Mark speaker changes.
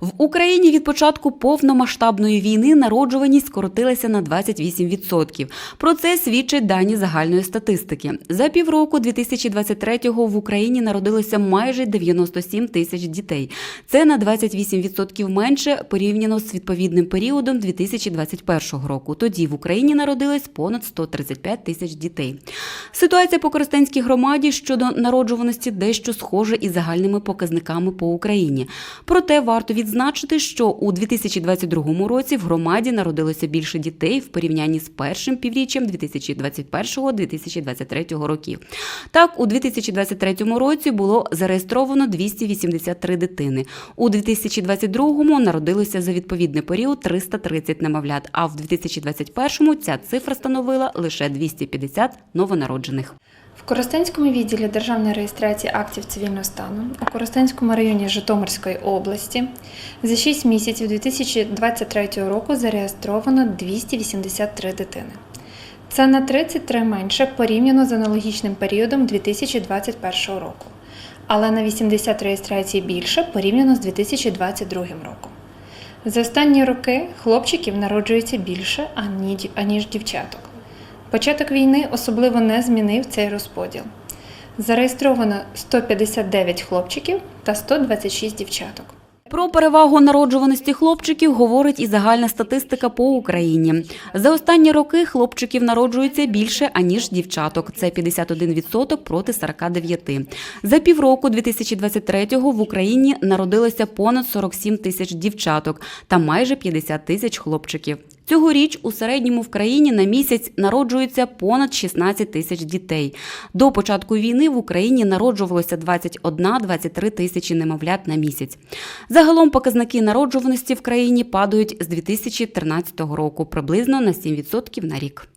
Speaker 1: В Україні від початку повномасштабної війни народжуваність скоротилася на 28%. Про це свідчать дані загальної статистики. За півроку 2023-го в Україні народилося майже 97 тисяч дітей. Це на 28% менше порівняно з відповідним періодом 2021 року. Тоді в Україні народилось понад 135 тисяч дітей. Ситуація по Коростенській громаді щодо народжуваності дещо схожа із загальними показниками по Україні. Проте варто відзначити, що у 2022 році в громаді народилося більше дітей в порівнянні з першим півріччям 2021-2023 років. Так, у 2023 році було зареєстровано 283 дитини. У 2022 народилося за відповідний період 330 немовлят, а в 2021 ця цифра становила лише 250 новонароджених.
Speaker 2: В Коростенському відділі державної реєстрації актів цивільного стану у Коростенському районі Житомирської області за 6 місяців 2023 року зареєстровано 283 дитини. Це на 33 менше порівняно з аналогічним періодом 2021 року, але на 80 реєстрацій більше порівняно з 2022 роком. За останні роки хлопчиків народжується більше, аніж дівчаток. Початок війни особливо не змінив цей розподіл. Зареєстровано 159 хлопчиків та 126 дівчаток.
Speaker 1: Про перевагу народжуваності хлопчиків говорить і загальна статистика по Україні. За останні роки хлопчиків народжується більше аніж дівчаток. Це 51% проти 49%. За півроку 2023-го в Україні народилося понад 47 тисяч дівчаток та майже 50 тисяч хлопчиків. Цьогоріч у середньому в країні на місяць народжується понад 16 тисяч дітей. До початку війни в Україні народжувалося 21-23 тисячі немовлят на місяць. Загалом показники народжуваності в країні падають з 2013 року приблизно на 7% на рік.